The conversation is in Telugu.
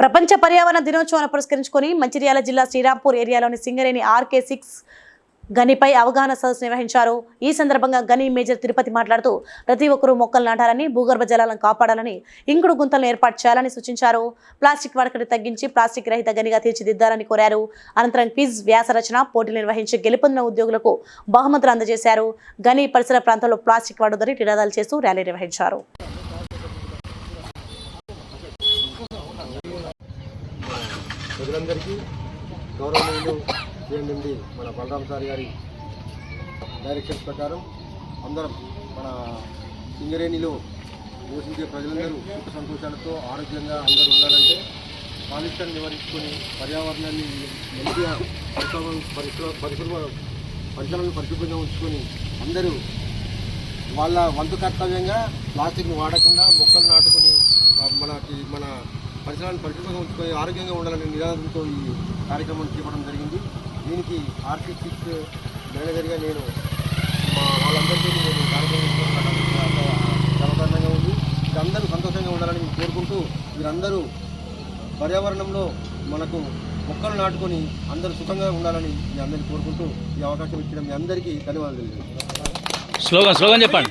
ప్రపంచ పర్యావరణ దినోత్సవాన్ని పురస్కరించుకొని మంచిర్యాల జిల్లా శ్రీరాంపూర్ ఏరియాలోని సింగరేణి ఆర్కే సిక్స్ గనిపై అవగాహన సదస్సు నిర్వహించారు ఈ సందర్భంగా గని మేజర్ తిరుపతి మాట్లాడుతూ ప్రతి ఒక్కరూ మొక్కలు నాటాలని భూగర్భ జలాలను కాపాడాలని ఇంకుడు గుంతలను ఏర్పాటు చేయాలని సూచించారు ప్లాస్టిక్ వాడకని తగ్గించి ప్లాస్టిక్ రహిత గనిగా తీర్చిదిద్దాలని కోరారు అనంతరం క్విజ్ రచన పోటీలు నిర్వహించి గెలుపొందిన ఉద్యోగులకు బహుమతులు అందజేశారు గని పరిసర ప్రాంతంలో ప్లాస్టిక్ వాడొద్దని నినాదాలు చేస్తూ ర్యాలీ నిర్వహించారు ప్రజలందరికీ గౌరవనీయులు ఏంటండి మన బలరాం సార్ గారి డైరెక్షన్స్ ప్రకారం అందరం మన సింగరేణిలో నివసించే ప్రజలందరూ సుఖ సంతోషాలతో ఆరోగ్యంగా అందరూ ఉండాలంటే కాలుష్యాన్ని నివారించుకొని పర్యావరణాన్ని మంచిగా పరిశ్రమ పరిశ్రమ పరిశ్రమ పరిశ్రమను పరిశుభ్రంగా ఉంచుకొని అందరూ వాళ్ళ వంతు కర్తవ్యంగా ప్లాస్టిక్ని వాడకుండా మొక్కలు నాటుకుని పరిసరాన్ని పరిశుభ్రంగా ఉంచుకొని ఆరోగ్యంగా ఉండాలనే నిరాదంతో ఈ కార్యక్రమం చేపడం జరిగింది దీనికి ఆర్టీ సిక్స్ మేనేజర్గా నేను వాళ్ళందరికీ నేను కార్యక్రమం గర్వకారణంగా ఉంది అందరూ సంతోషంగా ఉండాలని మేము కోరుకుంటూ మీరందరూ పర్యావరణంలో మనకు మొక్కలు నాటుకొని అందరూ సుఖంగా ఉండాలని మీ అందరినీ కోరుకుంటూ ఈ అవకాశం ఇచ్చిన మీ అందరికీ ధన్యవాదాలు స్లోగన్ స్లోగన్ చెప్పండి